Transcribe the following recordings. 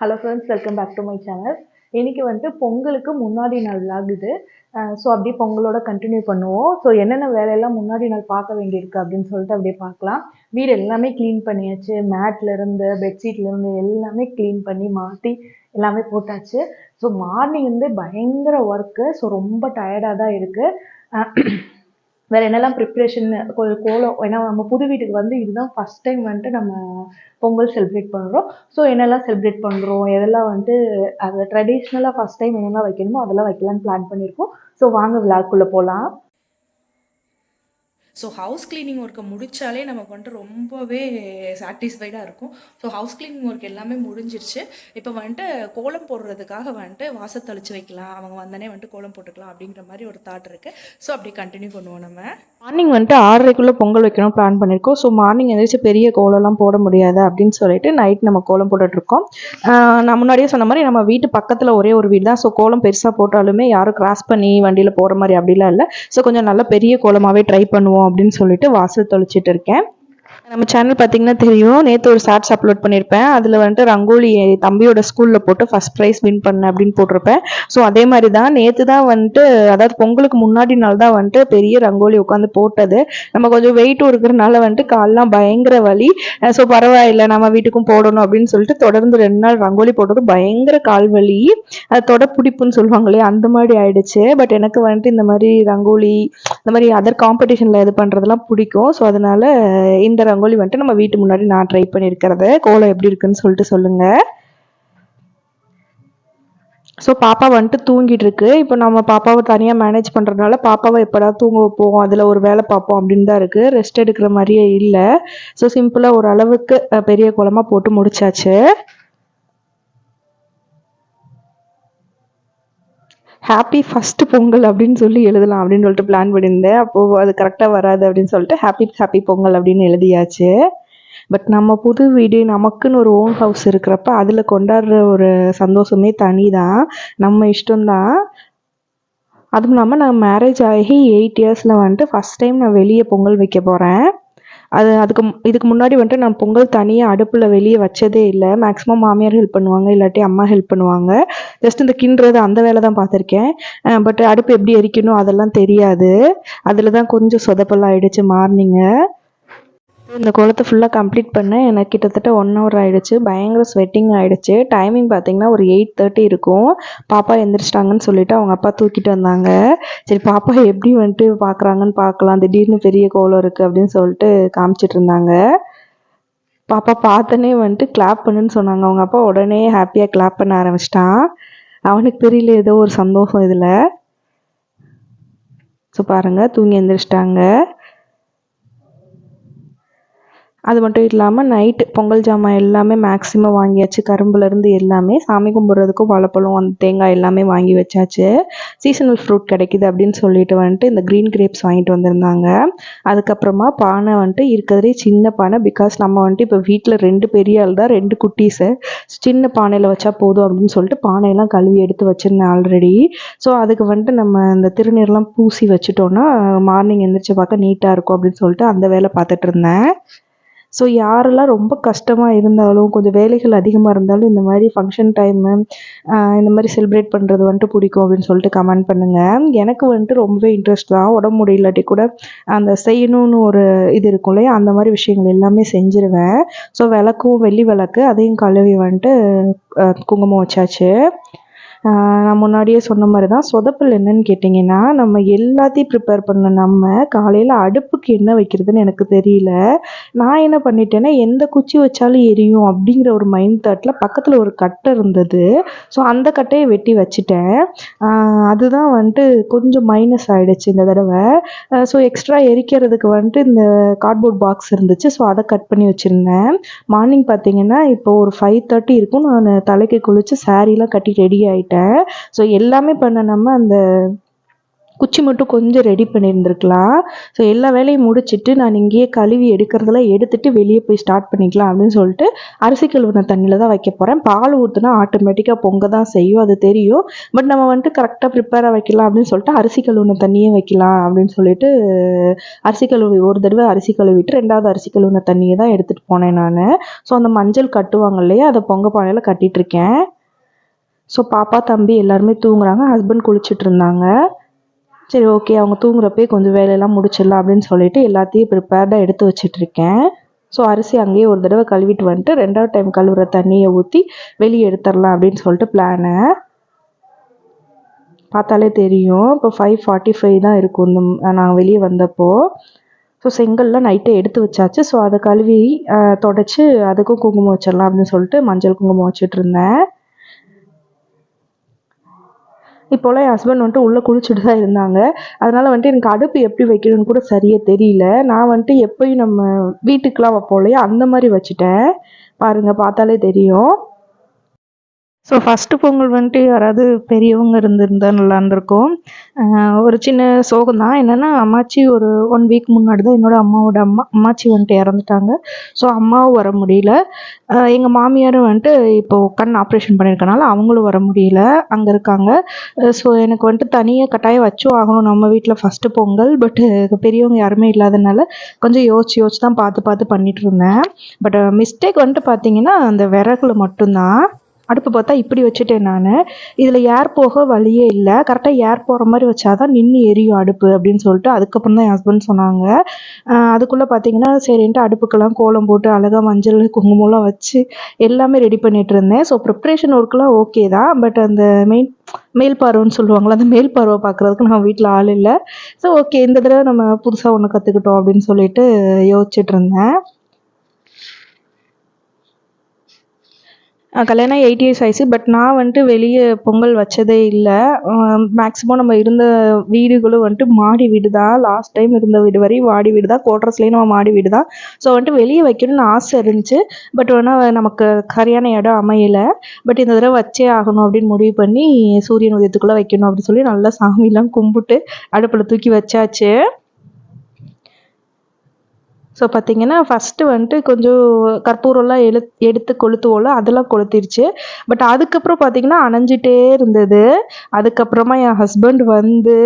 Hello friends welcome back to my channel இன்றைக்கி வந்துட்டு பொங்கலுக்கு முன்னாடி நாள் விளாகுது இது. ஸோ அப்படியே பொங்கலோட கண்டினியூ பண்ணுவோம். ஸோ என்னென்ன வேலையெல்லாம் முன்னாடி நாள் பார்க்க வேண்டியிருக்கு அப்படின்னு சொல்லிட்டு அப்படியே பார்க்கலாம். வீடு எல்லாமே க்ளீன் பண்ணியாச்சு. மேட்லேருந்து பெட்ஷீட்லேருந்து எல்லாமே க்ளீன் பண்ணி மாற்றி எல்லாமே போட்டாச்சு. ஸோ மார்னிங் வந்து பயங்கர ஒர்க்கு ஸோ ரொம்ப டயர்டாக தான் இருக்குது வேறு என்னெல்லாம் ப்ரிப்ரேஷன் கோலம் ஏன்னா நம்ம புது வீட்டுக்கு வந்து இதுதான் ஃபஸ்ட் டைம் வந்துட்டு நம்ம பொங்கல் செலிப்ரேட் பண்ணுறோம் ஸோ என்னெல்லாம் செலிப்ரேட் பண்ணுறோம் எதெல்லாம் வந்துட்டு அது ட்ரெடிஷ்னலாக ஃபஸ்ட் டைம் என்னெல்லாம் வைக்கணுமோ அதெல்லாம் வைக்கலான்னு பிளான் பண்ணியிருக்கோம் ஸோ வாங்க விழாக்குள்ளே போகலாம் ஸோ ஹவுஸ் க்ளீனிங் ஒர்க்கை முடித்தாலே நமக்கு வந்துட்டு ரொம்பவே சாட்டிஸ்ஃபைடாக இருக்கும். ஸோ ஹவுஸ் க்ளீனிங் ஒர்க் எல்லாமே முடிஞ்சிருச்சு. இப்போ வந்துட்டு கோலம் போடுறதுக்காக வந்துட்டு வாசல் தெளிச்சு வைக்கலாம். அவங்க வந்தனே வந்துட்டு கோலம் போட்டுக்கலாம் அப்படிங்கிற மாதிரி ஒரு தாட் இருக்குது ஸோ அப்படி கண்டினியூ பண்ணுவோம் நம்ம. மார்னிங் வந்துட்டு ஆறரைக்குள்ளே பொங்கல் வைக்கணும் பிளான் பண்ணியிருக்கோம் ஸோ மார்னிங் எந்திரிச்சு பெரிய கோலம்லாம் போட முடியாது அப்படின்னு சொல்லிட்டு நைட் நம்ம கோலம் போட்டுட்ருக்கோம். நான் முன்னாடியே சொன்ன மாதிரி நம்ம வீட்டு பக்கத்தில் ஒரே ஒரு வீடு தான். ஸோ கோலம் பெருசாக போட்டாலுமே யாரும் கிராஸ் பண்ணி வண்டியில் போகிற மாதிரி அப்படிலாம் இல்லை. ஸோ கொஞ்சம் நல்ல பெரிய கோலமாகவே ட்ரை பண்ணுவோம் அப்படின்னு சொல்லிட்டு வாசல் தொளிச்சிட்டு இருக்கேன். நம்ம சேனல் பார்த்தீங்கன்னா தெரியும். நேற்று ஒரு ஷார்ட்ஸ் அப்லோட் பண்ணியிருப்பேன் அதில் வந்துட்டு ரங்கோலி தம்பியோட ஸ்கூலில் போட்டு ஃபஸ்ட் ப்ரைஸ் வின் பண்ணேன் அப்படின்னு போட்டிருப்பேன். ஸோ அதே மாதிரி தான் நேற்று தான் வந்துட்டு அதாவது பொங்கலுக்கு முன்னாடி நாள் தான் வந்துட்டு பெரிய ரங்கோலி உட்காந்து போட்டது. நம்ம கொஞ்சம் வெயிட்டும் இருக்கிறனால வந்துட்டு கால்லாம் பயங்கர வலி. ஸோ பரவாயில்ல நம்ம வீட்டுக்கும் போடணும் அப்படின்னு சொல்லிட்டு தொடர்ந்து ரெண்டு நாள் ரங்கோலி போட்டது பயங்கர கால் வலி. அது தொடப்பிடிப்புன்னு சொல்லுவாங்க சொல்லுவாங்களே அந்த மாதிரி ஆயிடுச்சு. பட் எனக்கு வந்துட்டு இந்த மாதிரி ரங்கோலி இந்த மாதிரி அதர் காம்படிஷனில் இது பண்ணுறதெல்லாம் பிடிக்கும். ஸோ அதனால இந்த ரங்கோலி வந்துட்டு நம்ம வீட்டு முன்னாடி நான் ட்ரை பண்ணியிருக்கிறது. கோலம் எப்படி இருக்குன்னு சொல்லிட்டு சொல்லுங்கள் ஸோ பாப்பா வந்துட்டு தூங்கிட்டு இருக்கு. இப்போ நம்ம பாப்பாவை தனியாக மேனேஜ் பண்ணுறதுனால பாப்பாவை எப்படா தூங்க வைப்போம்? அதில் ஒரு வேலை பார்ப்போம் அப்படின்னு தான் இருக்குது ரெஸ்ட் எடுக்கிற மாதிரியே இல்லை. ஸோ சிம்பிளாக ஒரு அளவுக்கு பெரிய கோலமாக போட்டு முடிச்சாச்சு. ஹாப்பி ஃபஸ்ட்டு பொங்கல் அப்படின்னு சொல்லி எழுதலாம் அப்படின்னு சொல்லிட்டு பிளான் பண்ணியிருந்தேன். அப்போது அது கரெக்டாக வராது அப்படின்னு சொல்லிட்டு ஹாப்பி ஹாப்பி பொங்கல் அப்படின்னு எழுதியாச்சு. பட் நம்ம புது வீடு நமக்குன்னு ஒரு ஓன் ஹவுஸ் இருக்கிறப்ப அதில் கொண்டாடுற ஒரு சந்தோஷமே தனி தான் நம்ம இஷ்டம்தான். அதுவும் இல்லாமல் நான் மேரேஜ் ஆகி எயிட் இயர்ஸில் வந்துட்டு ஃபஸ்ட் டைம் நான் வெளியே பொங்கல் வைக்க போகிறேன் அது அதுக்கு இதுக்கு முன்னாடி வந்துட்டு நான் பொங்கல் தனியாக அடுப்பில் வெளியே வச்சதே இல்லை. மேக்ஸிமம் மாமியார் ஹெல்ப் பண்ணுவாங்க இல்லாட்டி அம்மா ஹெல்ப் பண்ணுவாங்க. ஜஸ்ட் இந்த கிண்டுறது அந்த வேலை தான் பார்த்துருக்கேன். பட் அடுப்பு எப்படி எரிக்கணும் அதெல்லாம் தெரியாது. அதில் தான் கொஞ்சம் சொதப்பெல்லாம் ஆயிடுச்சு மார்னிங்கு இந்த கோலத்தை ஃபுல்லாக கம்ப்ளீட் பண்ண எனக்கு கிட்டத்தட்ட ஒன் ஹவர் ஆகிடுச்சு பயங்கர ஸ்வெட்டிங் ஆகிடுச்சு டைமிங் பார்த்தீங்கன்னா ஒரு எயிட் தேர்ட்டி இருக்கும். பாப்பா எந்திரிச்சிட்டாங்கன்னு சொல்லிட்டு அவங்க அப்பா தூக்கிட்டு வந்தாங்க. சரி பாப்பா எப்படி வந்துட்டு பார்க்குறாங்கன்னு பார்க்கலாம். திடீர்னு பெரிய கோலம் இருக்குது அப்படின்னு சொல்லிட்டு காமிச்சிட்டு இருந்தாங்க. பாப்பா பார்த்தனே வந்துட்டு கிளாப் பண்ணுன்னு சொன்னாங்க. அவங்க அப்பா உடனே ஹாப்பியாக கிளாப் பண்ண ஆரம்பிச்சிட்டான். அவனுக்கு தெரியல ஏதோ ஒரு சந்தோஷம் இதில். ஸோ பாருங்கள் தூங்கி எந்திரிச்சிட்டாங்க. அது மட்டும் இல்லாமல் நைட்டு பொங்கல் ஜாமான் எல்லாமே மேக்ஸிமம் வாங்கியாச்சு. கரும்புலேருந்து எல்லாமே சாமி கும்பிட்றதுக்கும் வாழைப்பழம் அந்த தேங்காய் எல்லாமே வாங்கி வச்சாச்சு. சீசனல் ஃப்ரூட் கிடைக்குது அப்படின்னு சொல்லிட்டு வந்துட்டு இந்த க்ரீன் கிரேப்ஸ் வாங்கிட்டு வந்திருந்தாங்க. அதுக்கப்புறமா பானை வந்துட்டு இருக்கிறதே சின்ன பானை பிகாஸ் நம்ம வந்துட்டு இப்போ வீட்டில் ரெண்டு பெரிய ஆள் தான் ரெண்டு குட்டீஸு. சின்ன பானையில் வச்சா போதும் அப்படின்னு சொல்லிட்டு பானையெல்லாம் கழுவி எடுத்து வச்சுருந்தேன் ஆல்ரெடி ஸோ அதுக்கு வந்துட்டு நம்ம இந்த திருநீர்லாம் பூசி வச்சுட்டோன்னா மார்னிங் எந்திரிச்சு பார்க்க நீட்டாக இருக்கும் அப்படின்னு சொல்லிட்டு அந்த வேலை பார்த்துட்டு இருந்தேன். ஸோ யாரெல்லாம் ரொம்ப கஷ்டமாக இருந்தாலும் கொஞ்சம் வேலைகள் அதிகமாக இருந்தாலும் இந்த மாதிரி ஃபங்க்ஷன் டைமு இந்த மாதிரி செலிப்ரேட் பண்ணுறது வந்துட்டு பிடிக்கும் அப்படின்னு சொல்லிட்டு கமெண்ட் பண்ணுங்கள் எனக்கு வந்துட்டு ரொம்பவே இன்ட்ரெஸ்ட் தான். உடம்பு முடியலாட்டி கூட அந்த செய்யணும்னு ஒரு இது இருக்கும் இல்லையா? அந்த மாதிரி விஷயங்கள் எல்லாமே செஞ்சுருவேன். ஸோ விளக்கும் வெள்ளி விளக்கு அதையும் கழுவி வந்துட்டு குங்குமம் வச்சாச்சு. நான் முன்னாடியே சொன்ன மாதிரி தான் சொதப்பல் என்னன்னு கேட்டிங்கன்னா நம்ம எல்லாத்தையும் ப்ரிப்பேர் பண்ண நம்ம காலையில் அடுப்புக்கு என்ன வைக்கிறதுன்னு எனக்கு தெரியல. நான் என்ன பண்ணிட்டேன்னா எந்த குச்சி வச்சாலும் எரியும் அப்படிங்கிற ஒரு மைண்ட் தாட்டில் பக்கத்தில் ஒரு கட்டை இருந்தது. ஸோ அந்த கட்டையை வெட்டி வச்சுட்டேன். அதுதான் வந்துட்டு கொஞ்சம் மைனஸ் ஆகிடுச்சு இந்த தடவை. ஸோ எக்ஸ்ட்ரா எரிக்கிறதுக்கு வந்துட்டு இந்த கார்ட்போர்ட் பாக்ஸ் இருந்துச்சு. ஸோ அதை கட் பண்ணி வச்சுருந்தேன். மார்னிங் பார்த்தீங்கன்னா இப்போ ஒரு ஃபைவ் தேர்ட்டி இருக்கும். நான் தலைக்கு குளிச்சு சாரீலாம் கட்டி ரெடி பண்ணிட்டேன். ஸோ எல்லாமே பண்ண நம்ம அந்த குச்சி மட்டும் கொஞ்சம் ரெடி பண்ணியிருந்துருக்கலாம். ஸோ எல்லா வேலையும் முடிச்சுட்டு நான் இங்கேயே கழுவி எடுக்கிறதெல்லாம் எடுத்துட்டு வெளியே போய் ஸ்டார்ட் பண்ணிக்கலாம் அப்படின்னு சொல்லிட்டு அரிசி கழுவுன தண்ணியில் தான் வைக்க போகிறேன் பால் ஊற்றுனா ஆட்டோமேட்டிக்காக பொங்க தான் செய்யும் அது தெரியும். பட் நம்ம வந்துட்டு கரெக்டாக ப்ரிப்பேராக வைக்கலாம் அப்படின்னு சொல்லிட்டு அரிசி கழுவுன தண்ணியே வைக்கலாம் அப்படின்னு சொல்லிட்டு அரிசி கழுவி ஒரு தடவை அரிசி கழுவிட்டு ரெண்டாவது அரிசி கழுவுன தண்ணியை தான் எடுத்துகிட்டு போனேன் நான். ஸோ அந்த மஞ்சள் கட்டுவாங்க இல்லையா அதை பொங்க பானையில் கட்டிகிட்ருக்கேன் இருக்கேன். ஸோ பாப்பா தம்பி எல்லாருமே தூங்குறாங்க. ஹஸ்பண்ட் குளிச்சுட்டு இருந்தாங்க சரி ஓகே அவங்க தூங்குறப்பே கொஞ்சம் வேலையெல்லாம் முடிச்சிடலாம் அப்படின்னு சொல்லிட்டு எல்லாத்தையும் ப்ரிப்பேர்டாக எடுத்து வச்சிட்ருக்கேன் ஸோ அரிசி அங்கேயே ஒரு தடவை கழுவிட்டு வந்துட்டு ரெண்டாவது டைம் கழுவுற தண்ணியை ஊற்றி வெளியே எடுத்துடலாம் அப்படின்னு சொல்லிட்டு பிளானு பார்த்தாலே தெரியும். இப்போ ஃபைவ் ஃபார்ட்டி ஃபைவ் தான் இருக்கும் இந்த நாங்கள் வெளியே வந்தப்போ. ஸோ செங்கல்லாம் நைட்டே எடுத்து வச்சாச்சு. ஸோ அதை கழுவி தொடச்சி அதுக்கும் குங்குமம் வச்சிடலாம் அப்படின்னு சொல்லிட்டு மஞ்சள் குங்குமம் வச்சுட்டு இருந்தேன் இப்போலாம் என் ஹஸ்பண்ட் வந்துட்டு உள்ளே குளிச்சுட்டு தான் இருந்தாங்க. அதனால் வந்துட்டு எனக்கு அடுப்பு எப்படி வைக்கணும்னு கூட சரியாக தெரியல. நான் வந்துட்டு எப்பயும் நம்ம வீட்டுக்கெலாம் வைப்போம் இல்லையா? அந்த மாதிரி வச்சுட்டேன். பாருங்கள் பார்த்தாலே தெரியும். ஸோ ஃபஸ்ட்டு பொங்கல் வந்துட்டு யாராவது பெரியவங்க இருந்திருந்தா நல்லா இருந்திருக்கும். ஒரு சின்ன சோகம் தான் என்னென்னா அம்மாச்சி ஒரு ஒன் வீக் முன்னாடி தான் என்னோட அம்மாவோட அம்மா அம்மாச்சி வந்துட்டு இறந்துட்டாங்க. ஸோ அம்மாவும் வர முடியல. எங்கள் மாமியாரும் வந்துட்டு இப்போது கண் ஆப்ரேஷன் பண்ணியிருக்கனால அவங்களும் வர முடியல. அங்கே இருக்காங்க. ஸோ எனக்கு வந்துட்டு தனியாக கட்டாயம் வச்சும் ஆகணும். நம்ம வீட்டில் ஃபஸ்ட்டு பொங்கல் பட்டு பெரியவங்க யாருமே இல்லாதனால கொஞ்சம் யோசிச்சு யோசிச்சு தான் பார்த்து பார்த்து பண்ணிகிட்டு இருந்தேன். பட் மிஸ்டேக் வந்துட்டு பார்த்தீங்கன்னா அந்த விறகுல மட்டும்தான். அடுப்பு பார்த்தா இப்படி வச்சுட்டேன் நான். இதில் ஏர் போக வழியே இல்லை. கரெக்டாக ஏர் போகிற மாதிரி வச்சாதான் நின்று எரியும் அடுப்பு அப்படின்னு சொல்லிட்டு அதுக்கப்புறம் தான் என் ஹஸ்பண்ட் சொன்னாங்க. அதுக்குள்ளே பார்த்தீங்கன்னா சரின்ட்டு அடுப்புக்கெல்லாம் கோலம் போட்டு அழகாக மஞ்சள் குங்குமம்லாம் வச்சு எல்லாமே ரெடி பண்ணிகிட்டு இருந்தேன். ஸோ ப்ரிப்ரேஷன் ஒர்க்கெலாம் ஓகே தான். பட் அந்த மெயின் மேல் பார்வைன்னு சொல்லுவாங்களா அந்த மேல் பார்வை பார்க்குறதுக்கு நம்ம வீட்டில் ஆள் இல்லை. ஸோ ஓகே இந்த தடவை நம்ம புதுசாக ஒன்று கற்றுக்கிட்டோம் அப்படின்னு சொல்லிட்டு யோசிச்சுட்டு இருந்தேன். கல்யாணம் எயிட் இயர்ஸ் ஆயிடுச்சு. பட் நான் வந்துட்டு வெளியே பொங்கல் வச்சதே இல்லை. மேக்ஸிமம் நம்ம இருந்த வீடுகளும் வந்துட்டு மாடி வீடு தான் லாஸ்ட் டைம் இருந்த வீடு வரையும் மாடி வீடு தான் கோட்ரஸ்லேயும் நம்ம மாடி வீடு தான் ஸோ வந்துட்டு வெளியே வைக்கணும்னு ஆசை இருந்துச்சு. பட் ஆனால் நமக்கு சரியான இடம் அமையலை. பட் இந்த தடவை வச்சே ஆகணும் அப்படின்னு முடிவு பண்ணி சூரியன் உதயத்துக்குள்ளே வைக்கணும் அப்படின்னு சொல்லி நல்லா சாமிலாம் கும்பிட்டு அடுப்பில் தூக்கி வச்சாச்சு. ஸோ பார்த்தீங்கன்னா ஃபஸ்ட்டு வந்துட்டு கொஞ்சம் கற்பூரம்லாம் எழு எடுத்து கொளுத்துவோம்ல அதெல்லாம் கொளுத்திருச்சு. பட் அதுக்கப்புறம் பார்த்தீங்கன்னா அணைஞ்சிட்டே இருந்தது. அதுக்கப்புறமா என் ஹஸ்பண்ட் வந்து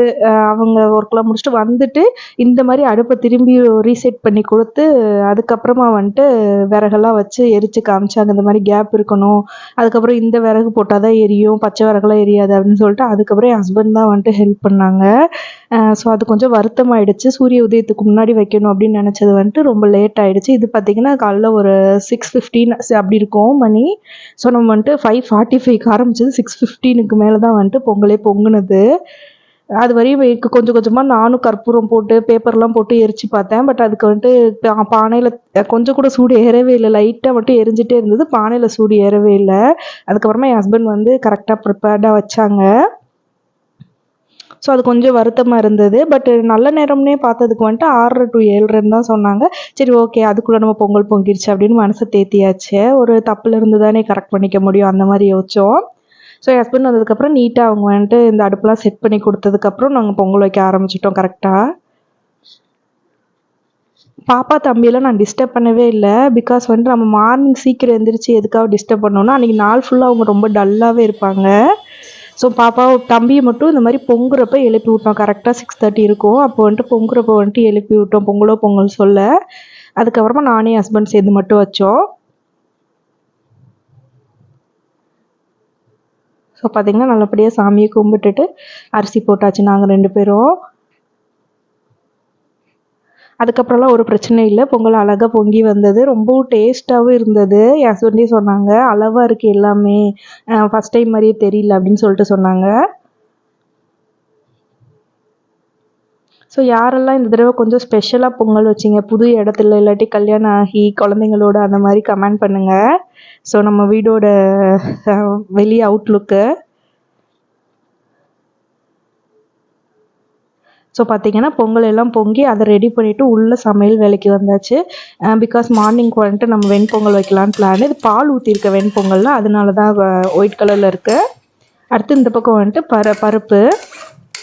அவங்க ஒர்க்லாம் முடிச்சுட்டு வந்துட்டு இந்த மாதிரி அடுப்பை திரும்பி ரீசெட் பண்ணி கொடுத்து அதுக்கப்புறமா வந்துட்டு விறகெல்லாம் வச்சு எரிச்சு காமிச்சாங்க. இந்த மாதிரி கேப் இருக்கணும். அதுக்கப்புறம் இந்த விறகு போட்டால் தான் எரியும். பச்சை விறகுலாம் எரியாது அப்படின்னு சொல்லிட்டு அதுக்கப்புறம் என் ஹஸ்பண்ட் தான் வந்துட்டு ஹெல்ப் பண்ணாங்க. ஸோ அது கொஞ்சம் வருத்தமாயிடுச்சு. சூரிய உதயத்துக்கு முன்னாடி வைக்கணும் அப்படின்னு நினச்சது வந்துட்டு ரொம்ப லேட் ஆகிடுச்சு இது பார்த்தீங்கன்னா காலைல ஒரு சிக்ஸ் ஃபிஃப்டீன் அப்படி இருக்கும் மணி. ஸோ நம்ம வந்துட்டு ஃபைவ் ஃபார்ட்டி ஃபைவ்க்கு ஆரம்பிச்சது சிக்ஸ் ஃபிஃப்டீனுக்கு மேலே தான் வந்துட்டு பொங்கலே பொங்குனது. அது வரையும் கொஞ்சம் கொஞ்சமாக நானும் கற்பூரம் போட்டு பேப்பர்லாம் போட்டு எரிச்சு பார்த்தேன். பட் அதுக்கு வந்துட்டு பானையில் கொஞ்சம் கூட சூடு ஏறவே இல்லை. லைட்டாக மட்டும் எரிஞ்சிட்டே இருந்தது. பானையில் சூடு ஏறவே இல்லை. அதுக்கப்புறமா என் ஹஸ்பண்ட் வந்து கரெக்டாக ப்ரிப்பேர்டாக வச்சாங்க. ஸோ அது கொஞ்சம் வருத்தமாக இருந்தது. பட் நல்ல நேரம்னே பார்த்ததுக்கு வந்துட்டு ஆறரை டு ஏழுன்னு தான் சொன்னாங்க. சரி ஓகே அதுக்குள்ளே நம்ம பொங்கல் பொங்கிருச்சு அப்படின்னு மனசை தேத்தியாச்சு. ஒரு தப்பில் இருந்து தானே கரெக்ட் பண்ணிக்க முடியும். அந்த மாதிரி யோசிச்சோம். ஸோ என் ஹஸ்பண்ட் வந்ததுக்கப்புறம் நீட்டாக அவங்க வந்துட்டு இந்த அடுப்புலாம் செட் பண்ணி கொடுத்ததுக்கப்புறம் நாங்கள் பொங்கல் வைக்க ஆரம்பிச்சிட்டோம் கரெக்டாக பாப்பா தம்பியெல்லாம் நான் டிஸ்டர்ப் பண்ணவே இல்லை. பிகாஸ் வந்துட்டு நம்ம மார்னிங் சீக்கிரம் எந்திரிச்சு எதுக்காக டிஸ்டர்ப் பண்ணோன்னா அன்றைக்கி நாள் ஃபுல்லாக அவங்க ரொம்ப டல்லாகவே இருப்பாங்க. ஸோ பாப்பா தம்பியை மட்டும் இந்த மாதிரி பொங்குறப்ப எழுப்பி விட்டோம். கரெக்டாக சிக்ஸ் தேர்ட்டி இருக்கும். அப்போ வந்துட்டு பொங்குறப்ப வந்துட்டு எழுப்பி விட்டோம். பொங்கலோ பொங்கல் சொல்ல. அதுக்கப்புறமா நானே ஹஸ்பண்ட் சேர்ந்து மட்டும் வச்சோம். ஸோ பார்த்தீங்கன்னா நல்லபடியாக சாமியை கும்பிட்டுட்டு அரிசி போட்டாச்சு. நாங்கள் ரெண்டு பேரும். அதுக்கப்புறம்லாம் ஒரு பிரச்சனை இல்லை. பொங்கல் அழகாக பொங்கி வந்தது. ரொம்பவும் டேஸ்ட்டாகவும் இருந்தது. என் சொல்லி சொன்னாங்க அளவாக இருக்குது எல்லாமே. ஃபஸ்ட் டைம் மாதிரியே தெரியல அப்படின்னு சொல்லிட்டு சொன்னாங்க. ஸோ யாரெல்லாம் இந்த தடவை கொஞ்சம் ஸ்பெஷலாக பொங்கல் வச்சிங்க புது இடத்துல இல்லாட்டி கல்யாணம் ஆகி குழந்தைங்களோட அந்த மாதிரி கமெண்ட் பண்ணுங்கள் ஸோ நம்ம வீடோட வெளியே வெளி அவுட்லுக்கு ஸோ பார்த்தீங்கன்னா பொங்கல் எல்லாம் பொங்கி அதை ரெடி பண்ணிவிட்டு உள்ள சமையல் வேலைக்கு வந்தாச்சு. பிகாஸ் மார்னிங் வந்துட்டு நம்ம வெண்பொங்கல் வைக்கலான்னு பிளான் இது பால் ஊற்றிருக்க வெண்பொங்கல்ல அதனால தான் ஒயிட் கலரில் இருக்குது அடுத்து இந்த பக்கம் வந்துட்டு பர பருப்பு.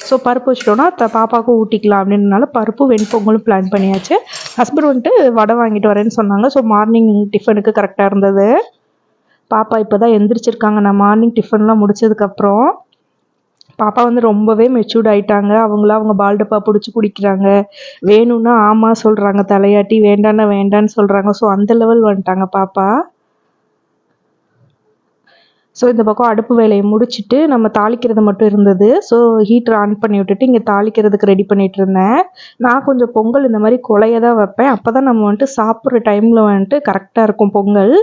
ஸோ பருப்பு வச்சிட்டோன்னா த பாப்பாவுக்கும் ஊட்டிக்கலாம் அப்படின்றனால பருப்பு வெண்பொங்கலும் பிளான் பண்ணியாச்சு. ஹஸ்பண்ட் வந்துட்டு வடை வாங்கிட்டு வரேன்னு சொன்னாங்க. ஸோ மார்னிங் டிஃபனுக்கு கரெக்டாக இருந்தது. பாப்பா இப்போ தான் எந்திரிச்சிருக்காங்க. நான் மார்னிங் டிஃபன்லாம் முடிச்சதுக்கப்புறம் பாப்பா வந்து ரொம்பவே மெச்சூர்ட் ஆயிட்டாங்க. அவங்களா அவங்க பால்டப்பா பிடிச்சி குடிக்கிறாங்க. வேணும்னா ஆமாம் சொல்கிறாங்க தலையாட்டி வேண்டான்னா வேண்டான்னு சொல்கிறாங்க ஸோ அந்த லெவல் வந்துட்டாங்க பாப்பா. ஸோ இந்த பக்கம் அடுப்பு வேலையை முடிச்சுட்டு நம்ம தாளிக்கிறது மட்டும் இருந்தது. ஸோ ஹீட்டர் ஆன் பண்ணி விட்டுட்டு இங்கே தாளிக்கிறதுக்கு ரெடி பண்ணிட்டு இருந்தேன். நான் கொஞ்சம் பொங்கல் இந்த மாதிரி கொலைய தான் வைப்பேன். அப்போ தான் நம்ம வந்துட்டு சாப்பிட்ற டைமில் வந்துட்டு கரெக்டாக இருக்கும் பொங்கல்.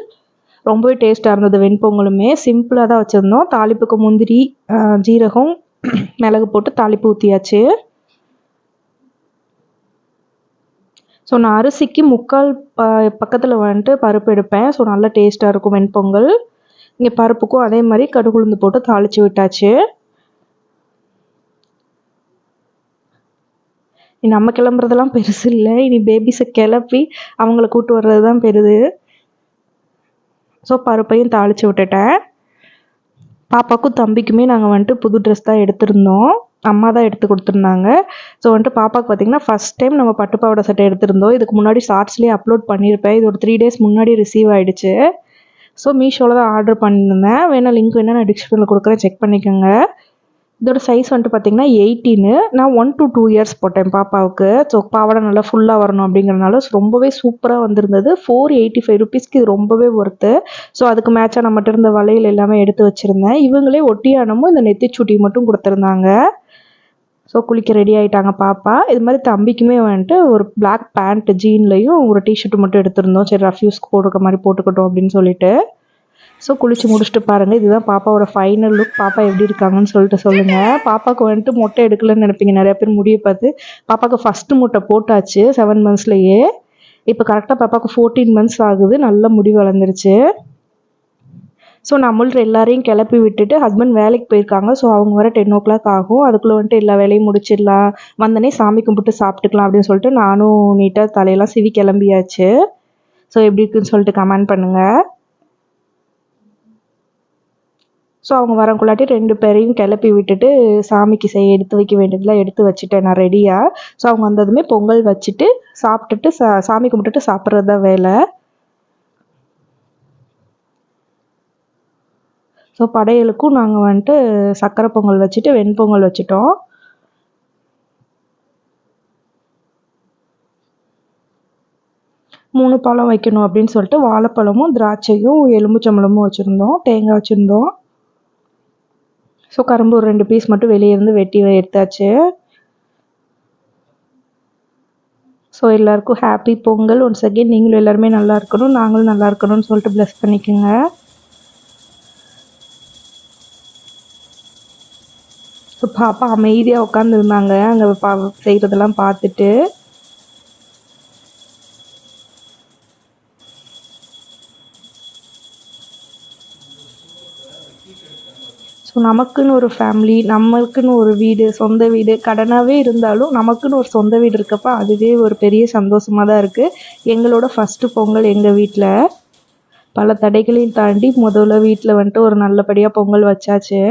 ரொம்பவே டேஸ்ட்டாக இருந்தது வெண்பொங்கலுமே சிம்பிளாக தான் வச்சுருந்தோம். தாளிப்புக்கு முந்திரி ஜீரகம் மிளகு போட்டு தாளிப்பு ஊற்றியாச்சு ஸோ நான் அரிசிக்கு முக்கால் ப பக்கத்தில் வந்துட்டு பருப்பு எடுப்பேன். ஸோ நல்லா டேஸ்ட்டாக இருக்கும் வெண்பொங்கல். இங்கே பருப்புக்கும் அதே மாதிரி கடுகுளுந்து போட்டு தாளித்து விட்டாச்சு. இனி நம்ம கிளம்புறதெல்லாம் பெருசு இல்லை. இனி பேபிஸை கிளப்பி அவங்கள கூட்டு வர்றது தான் பெருது. ஸோ பருப்பையும் தாளித்து விட்டுட்டேன். பாப்பாக்கும் தம்பிக்குமே நாங்கள் வந்துட்டு புது ட்ரெஸ் தான் எடுத்திருந்தோம். அம்மா தான் எடுத்து கொடுத்துருந்தாங்க. ஸோ வந்துட்டு பாப்பாவுக்கு பார்த்தீங்கன்னா ஃபஸ்ட் டைம் நம்ம பட்டு பாவாடை சட்டை எடுத்திருந்தோம். இதுக்கு முன்னாடி ஷார்ட்ஸ்லேயே அப்லோட் பண்ணியிருப்பேன். இது ஒரு த்ரீ டேஸ் முன்னாடி ரிசீவ் ஆகிடுச்சு ஸோ மீஷோவில் தான் ஆர்டர் பண்ணியிருந்தேன். வேணால் லிங்க் வேணால் நான் டிஸ்கிரிப்ஷனில் கொடுக்குறேன். செக் பண்ணிக்கோங்க. இதோட சைஸ் வந்துட்டு பார்த்தீங்கன்னா எயிட்டீனு நான் ஒன் டு டூ இயர்ஸ் போட்டேன் பாப்பாவுக்கு. ஸோ பாவாடை நல்லா ஃபுல்லாக வரணும் அப்படிங்கிறனால ரொம்பவே சூப்பராக வந்திருந்தது. ஃபோர் எயிட்டி ஃபைவ் ருபீஸ்க்கு இது ரொம்பவே ஒர்த்து ஸோ அதுக்கு மேட்சாக நம்மகிட்ட இருந்த வளையல் எல்லாமே எடுத்து வச்சுருந்தேன். இவங்களே ஒட்டியானமும் இந்த நெத்திச்சுட்டி மட்டும் கொடுத்துருந்தாங்க. ஸோ குளிக்க ரெடி ஆகிட்டாங்க பாப்பா. இது மாதிரி தம்பிக்குமே வந்துட்டு ஒரு பிளாக் பேண்ட் ஜீன்லையும் ஒரு டிஷர்ட் மட்டும் எடுத்திருந்தோம். சரி ரஃப்யூஸ்க்கு போட்டுக்க மாதிரி போட்டுக்கட்டும் அப்படின்னு சொல்லிட்டு. ஸோ குளிச்சு முடிச்சுட்டு பாருங்கள் இதுதான் பாப்பாவோட ஃபைனல் லுக் பாப்பா எப்படி இருக்காங்கன்னு சொல்லிட்டு சொல்லுங்கள் பாப்பாவுக்கு வந்துட்டு மொட்டை எடுக்கலன்னு நினைப்பீங்க. நிறைய பேர் முடிய பார்த்து பாப்பாவுக்கு ஃபஸ்ட்டு முட்டை போட்டாச்சு செவன் மந்த்ஸ்லேயே இப்போ கரெக்டாக பாப்பாவுக்கு ஃபோர்டீன் மந்த்ஸ் ஆகுது. நல்ல முடி வளர்ந்துருச்சு. ஸோ நம்மள்ட்ட எல்லாரையும் கிளப்பி விட்டுட்டு ஹஸ்பண்ட் வேலைக்கு போயிருக்காங்க. ஸோ அவங்க வர டென் ஓ கிளாக் ஆகும். அதுக்குள்ளே வந்துட்டு எல்லா வேலையும் முடிச்சிடலாம். வந்தனே சாமி கும்பிட்டு சாப்பிட்டுக்கலாம் அப்படின்னு சொல்லிட்டு நானும் நீட்டாக தலையெல்லாம் சிவி கிளம்பியாச்சு. ஸோ எப்படி இருக்குன்னு சொல்லிட்டு கமெண்ட் பண்ணுங்கள் ஸோ அவங்க வரக்குள்ளாட்டி ரெண்டு பேரையும் கிளப்பி விட்டுட்டு சாமிக்கு செய்ய எடுத்து வைக்க வேண்டியதெல்லாம் எடுத்து வச்சுட்டேன் நான் ரெடியாக ஸோ அவங்க வந்ததுமே பொங்கல் வச்சுட்டு சாப்பிட்டுட்டு சா சாமி கும்பிட்டுட்டு சாப்பிட்றது தான் வேலை. ஸோ படையலுக்கும் நாங்கள் வந்துட்டு சக்கரை பொங்கல் வச்சுட்டு வெண்பொங்கல் வச்சுட்டோம். மூணு பழம் வைக்கணும் அப்படின்னு சொல்லிட்டு வாழைப்பழமும் திராட்சையும் எலுமிச்சம்பழமும் வச்சுருந்தோம் தேங்காய் வச்சுருந்தோம். ஸோ கரும்பு ஒரு ரெண்டு பீஸ் மட்டும் வெளியே இருந்து வெட்டி எடுத்தாச்சு. ஸோ எல்லாருக்கும் ஹாப்பி பொங்கல். ஒன்ஸ் அகெயின் நீங்களும் எல்லாருமே நல்லா இருக்கணும் நாங்களும் நல்லா இருக்கணும்னு சொல்லிட்டு ப்ளஸ் பண்ணிக்கோங்க. ஸோ பாப்பா அமைதியாக உட்காந்துருந்தாங்க அங்கே பா செய்கிறதெல்லாம் பார்த்துட்டு. ஸோ நமக்குன்னு ஒரு ஃபேமிலி நம்மளுக்குன்னு ஒரு வீடு சொந்த வீடு கடனாகவே இருந்தாலும் நமக்குன்னு ஒரு சொந்த வீடு இருக்கப்போ அதுவே ஒரு பெரிய சந்தோஷமாக தான் இருக்குது எங்களோட ஃபஸ்ட்டு பொங்கல் எங்கள் வீட்டில் பல தடைகளையும் தாண்டி முதல்ல வீட்டில் வந்துட்டு ஒரு நல்லபடியாக பொங்கல் வச்சாச்சு.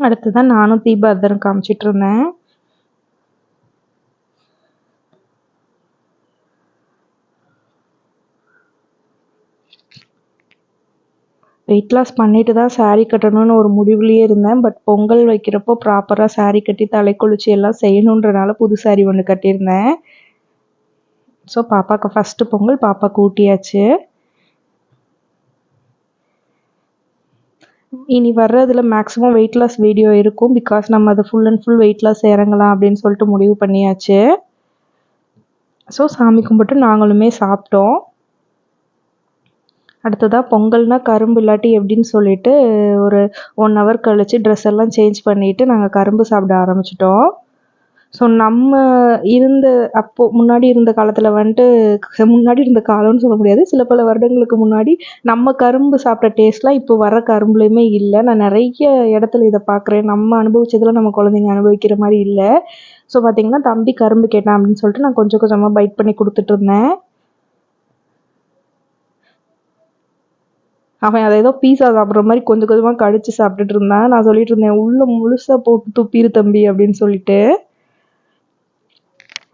அடுத்ததான் நானும் தீபாதரம் காமிச்சிட்டு இருந்தேன். வெயிட் லாஸ் பண்ணிட்டு தான் சாரீ கட்டணும்னு ஒரு முடிவுலேயே இருந்தேன். பட் பொங்கல் வைக்கிறப்போ ப்ராப்பராக சாரீ கட்டி தலை குளிச்சு எல்லாம் செய்யணுன்றனால புது saree ஒன்று கட்டியிருந்தேன். ஸோ பாப்பாவுக்கு ஃபஸ்ட்டு பொங்கல் பாப்பாவுக்கு ஊட்டியாச்சு இனி வர்றதுல மேக்ஸிமம் வெயிட் லாஸ் வீடியோ இருக்கும். பிகாஸ் நம்ம அதை full and full weight loss இறங்கலாம் அப்படின்னு சொல்லிட்டு முடிவு பண்ணியாச்சு. ஸோ சாமி கும்பிட்டு நாங்களுமே சாப்பிட்டோம். அடுத்ததாக பொங்கல்னால் கரும்பு இல்லாட்டி எப்படின்னு சொல்லிட்டு ஒரு ஒன் ஹவர் கழித்து ட்ரெஸ் எல்லாம் சேஞ்ச் பண்ணிவிட்டு நாங்கள் கரும்பு சாப்பிட ஆரம்பிச்சிட்டோம். ஸோ நம்ம இருந்த அப்போது முன்னாடி இருந்த காலத்தில் வந்துட்டு முன்னாடி இருந்த காலம்னு சொல்ல முடியாது. சில பல வருடங்களுக்கு முன்னாடி நம்ம கரும்பு சாப்பிட்ட டேஸ்ட்லாம் இப்போ வர கரும்புலையுமே இல்லை. நான் நிறைய இடத்துல இதை பார்க்குறேன். நம்ம அனுபவிச்சதெல்லாம் நம்ம குழந்தைங்க அனுபவிக்கிற மாதிரி இல்லை. ஸோ பார்த்திங்கன்னா தம்பி கரும்பு கேட்டான் அப்படின்னு சொல்லிட்டு நான் கொஞ்சம் கொஞ்சமாக பைட் பண்ணி கொடுத்துட்ருந்தேன் அவன் அதை ஏதோ பீஸா சாப்பிட்ற மாதிரி கொஞ்சம் கொஞ்சமாக கடிச்சு சாப்பிட்டுட்டு இருந்தான். நான் சொல்லிட்டு இருந்தேன் உள்ள முழுசாக போட்டு துப்பிரு தம்பி அப்படின்னு சொல்லிட்டு.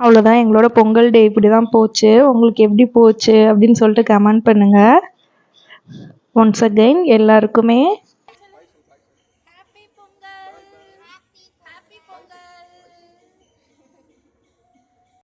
அவ்வளோதான் எங்களோட பொங்கல் டே இப்படி தான் போச்சு. உங்களுக்கு எப்படி போச்சு அப்படின்னு சொல்லிட்டு கமெண்ட் பண்ணுங்கள் ஒன்ஸ் அகைன் எல்லாருக்குமே